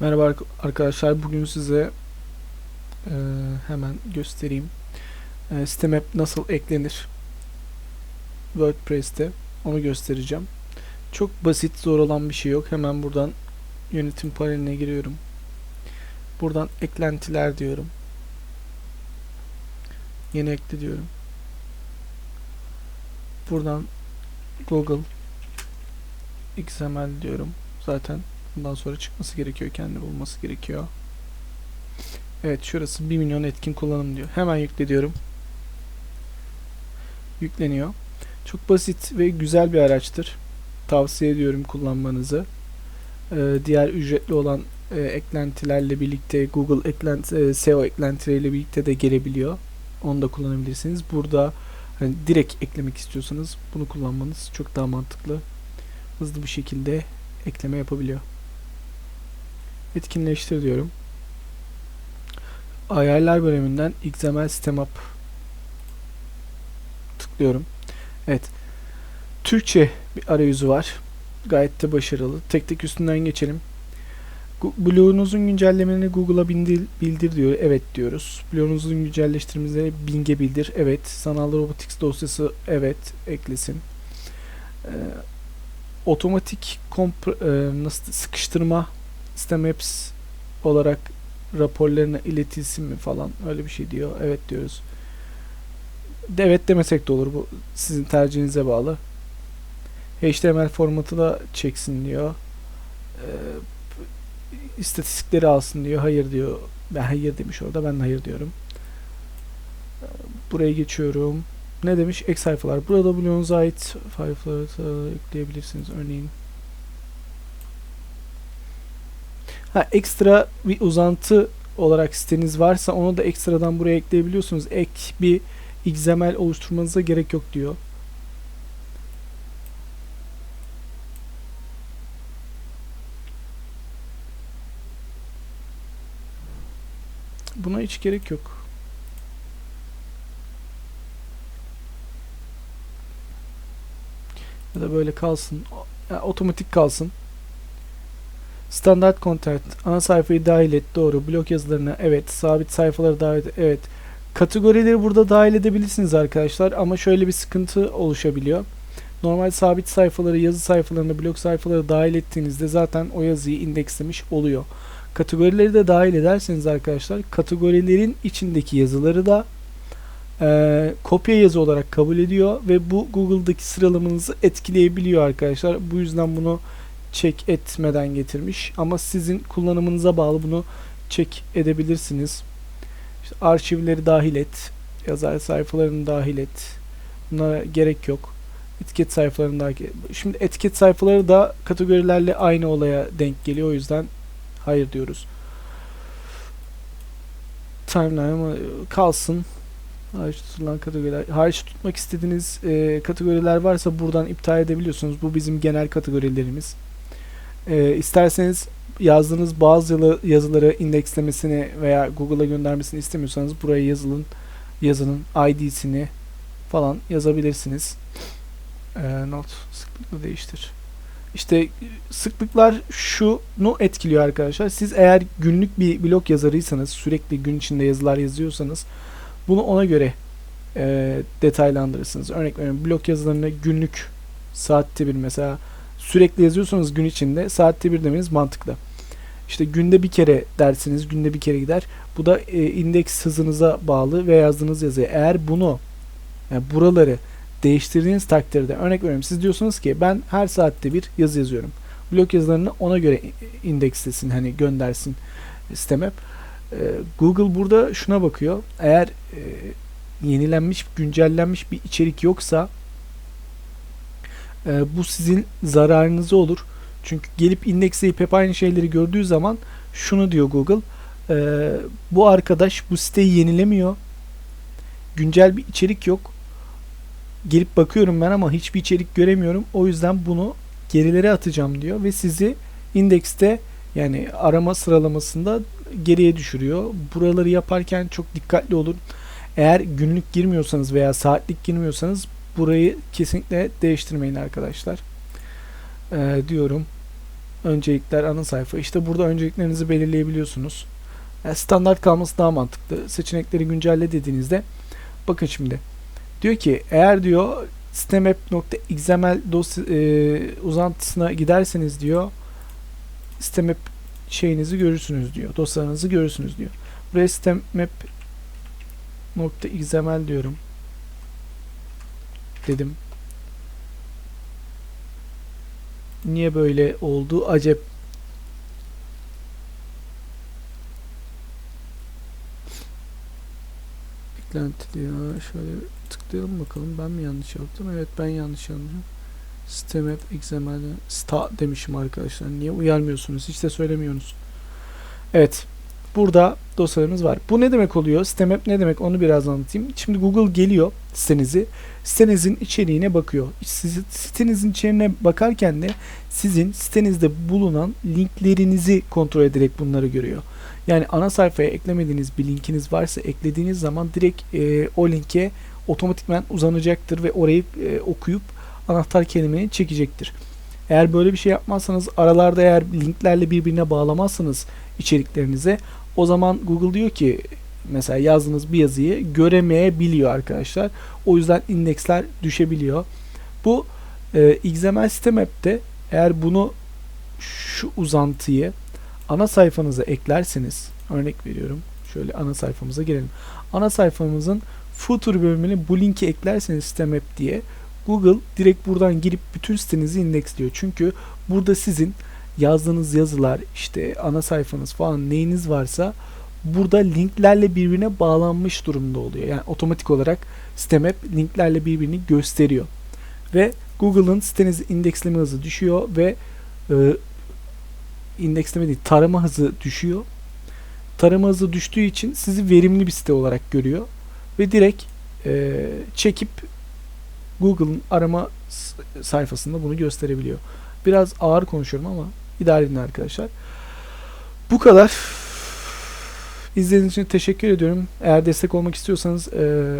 Merhaba ark- arkadaşlar. Bugün size e, hemen göstereyim. E, Sitemap nasıl eklenir WordPress'te onu göstereceğim. Çok basit, zor olan bir şey yok. Hemen buradan yönetim paneline giriyorum. Buradan eklentiler diyorum. Yeni ekle diyorum. Buradan Google XML diyorum. Zaten Bundan sonra çıkması gerekiyor. Kendi bulması gerekiyor. Evet şurası 1 milyon etkin kullanım diyor. Hemen yükle diyorum. Yükleniyor. Çok basit ve güzel bir araçtır. Tavsiye ediyorum kullanmanızı. Ee, diğer ücretli olan e, eklentilerle birlikte Google eklenti, e, SEO eklentileriyle birlikte de gelebiliyor. Onu da kullanabilirsiniz. Burada hani direkt eklemek istiyorsanız bunu kullanmanız çok daha mantıklı. Hızlı bir şekilde ekleme yapabiliyor. Etkinleştir diyorum. Ayarlar bölümünden XML Sistemap tıklıyorum. Evet. Türkçe bir arayüzü var. Gayet de başarılı. Tek tek üstünden geçelim. Bloğunuzun güncellemelerini Google'a bildir, bildir diyor. Evet diyoruz. Bloğunuzun güncelleştirmelerini Bing'e bildir. Evet. Sanal Robotics dosyası evet eklesin. Ee, otomatik komp e, nasıl sıkıştırma System Apps olarak raporlarına iletilsin mi falan öyle bir şey diyor. Evet diyoruz. Evet demesek de olur. Bu sizin tercihinize bağlı. HTML formatı da çeksin diyor. Ee, istatistikleri alsın diyor. Hayır diyor. Ben hayır demiş orada. Ben de hayır diyorum. Buraya geçiyorum. Ne demiş? Ek sayfalar. Burada bloğunuza ait sayfaları ekleyebilirsiniz. Örneğin Ha, ekstra bir uzantı olarak siteniz varsa onu da ekstradan buraya ekleyebiliyorsunuz. Ek bir XML oluşturmanıza gerek yok diyor. Buna hiç gerek yok. Ya da böyle kalsın. Ya, otomatik kalsın. Standart content. Ana sayfayı dahil et. Doğru. Blok yazılarına evet. Sabit sayfaları dahil et. Evet. Kategorileri burada dahil edebilirsiniz arkadaşlar. Ama şöyle bir sıkıntı oluşabiliyor. Normal sabit sayfaları, yazı sayfalarına, blok sayfaları dahil ettiğinizde zaten o yazıyı indekslemiş oluyor. Kategorileri de dahil ederseniz arkadaşlar kategorilerin içindeki yazıları da e, kopya yazı olarak kabul ediyor ve bu Google'daki sıralamanızı etkileyebiliyor arkadaşlar. Bu yüzden bunu check etmeden getirmiş. Ama sizin kullanımınıza bağlı bunu check edebilirsiniz. İşte arşivleri dahil et. Yazar sayfalarını dahil et. Bunlara gerek yok. Etiket sayfalarını dahil. Şimdi etiket sayfaları da kategorilerle aynı olaya denk geliyor. O yüzden hayır diyoruz. Timeline kalsın. Hariç tutulan kategoriler. Hariç tutmak istediğiniz e, kategoriler varsa buradan iptal edebiliyorsunuz. Bu bizim genel kategorilerimiz. E, isterseniz yazdığınız bazı yazıları indekslemesini veya Google'a göndermesini istemiyorsanız buraya yazılın yazının ID'sini falan yazabilirsiniz. E, not sıklıkla değiştir. İşte sıklıklar şunu etkiliyor arkadaşlar. Siz eğer günlük bir blog yazarıysanız, sürekli gün içinde yazılar yazıyorsanız bunu ona göre e, detaylandırırsınız. Örnek veriyorum blog yazılarını günlük saatte bir mesela sürekli yazıyorsanız gün içinde saatte bir demeniz mantıklı. İşte günde bir kere dersiniz, günde bir kere gider. Bu da e, indeks hızınıza bağlı ve yazdığınız yazıya. Eğer bunu yani buraları değiştirdiğiniz takdirde örnek veriyorum siz diyorsunuz ki ben her saatte bir yazı yazıyorum. Blog yazılarını ona göre indekslesin hani göndersin sistem hep. Ee, Google burada şuna bakıyor. Eğer e, yenilenmiş, güncellenmiş bir içerik yoksa e, bu sizin zararınıza olur. Çünkü gelip indeksleyip hep aynı şeyleri gördüğü zaman şunu diyor Google. E, bu arkadaş bu siteyi yenilemiyor. Güncel bir içerik yok. Gelip bakıyorum ben ama hiçbir içerik göremiyorum. O yüzden bunu gerilere atacağım diyor ve sizi indekste yani arama sıralamasında geriye düşürüyor. Buraları yaparken çok dikkatli olun. Eğer günlük girmiyorsanız veya saatlik girmiyorsanız burayı kesinlikle değiştirmeyin arkadaşlar. Ee, diyorum. Öncelikler ana sayfa. İşte burada önceliklerinizi belirleyebiliyorsunuz. Yani standart kalması daha mantıklı. Seçenekleri güncelle dediğinizde bakın şimdi. Diyor ki eğer diyor sitemap.xml dosya e, uzantısına giderseniz diyor sitemap şeyinizi görürsünüz diyor. Dosyalarınızı görürsünüz diyor. Buraya sitemap.xml diyorum. Dedim. Niye böyle oldu? Acep eklenti diyor. Şöyle tıklayalım bakalım. Ben mi yanlış yaptım? Evet ben yanlış yaptım. Sistem hep XML sta demişim arkadaşlar. Niye uyarmıyorsunuz? Hiç de söylemiyorsunuz. Evet. Burada dosyalarımız var. Bu ne demek oluyor? Sistem hep ne demek? Onu biraz anlatayım. Şimdi Google geliyor sitenizi. Sitenizin içeriğine bakıyor. Sitenizin içeriğine bakarken de sizin sitenizde bulunan linklerinizi kontrol ederek bunları görüyor. Yani ana sayfaya eklemediğiniz bir linkiniz varsa eklediğiniz zaman direkt e, o linke otomatikman uzanacaktır ve orayı e, okuyup anahtar kelimeyi çekecektir. Eğer böyle bir şey yapmazsanız aralarda eğer linklerle birbirine bağlamazsanız içeriklerinize o zaman Google diyor ki mesela yazdığınız bir yazıyı göremeyebiliyor arkadaşlar. O yüzden indeksler düşebiliyor. Bu e, XML System App'te eğer bunu şu uzantıyı ana sayfanıza eklerseniz örnek veriyorum. Şöyle ana sayfamıza gelelim. Ana sayfamızın footer bölümüne bu linki eklerseniz System App diye Google direkt buradan girip bütün sitenizi indeksliyor. Çünkü burada sizin yazdığınız yazılar, işte ana sayfanız falan neyiniz varsa burada linklerle birbirine bağlanmış durumda oluyor. Yani otomatik olarak Sitemap linklerle birbirini gösteriyor. Ve Google'ın sitenizi indeksleme hızı düşüyor ve e, indeksleme değil tarama hızı düşüyor. Tarama hızı düştüğü için sizi verimli bir site olarak görüyor ve direkt e, çekip Google'ın arama sayfasında bunu gösterebiliyor. Biraz ağır konuşuyorum ama idare edin arkadaşlar. Bu kadar. İzlediğiniz için teşekkür ediyorum. Eğer destek olmak istiyorsanız e,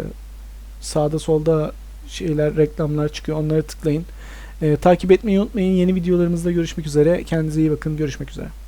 sağda solda şeyler reklamlar çıkıyor. Onları tıklayın. E, takip etmeyi unutmayın. Yeni videolarımızda görüşmek üzere. Kendinize iyi bakın. Görüşmek üzere.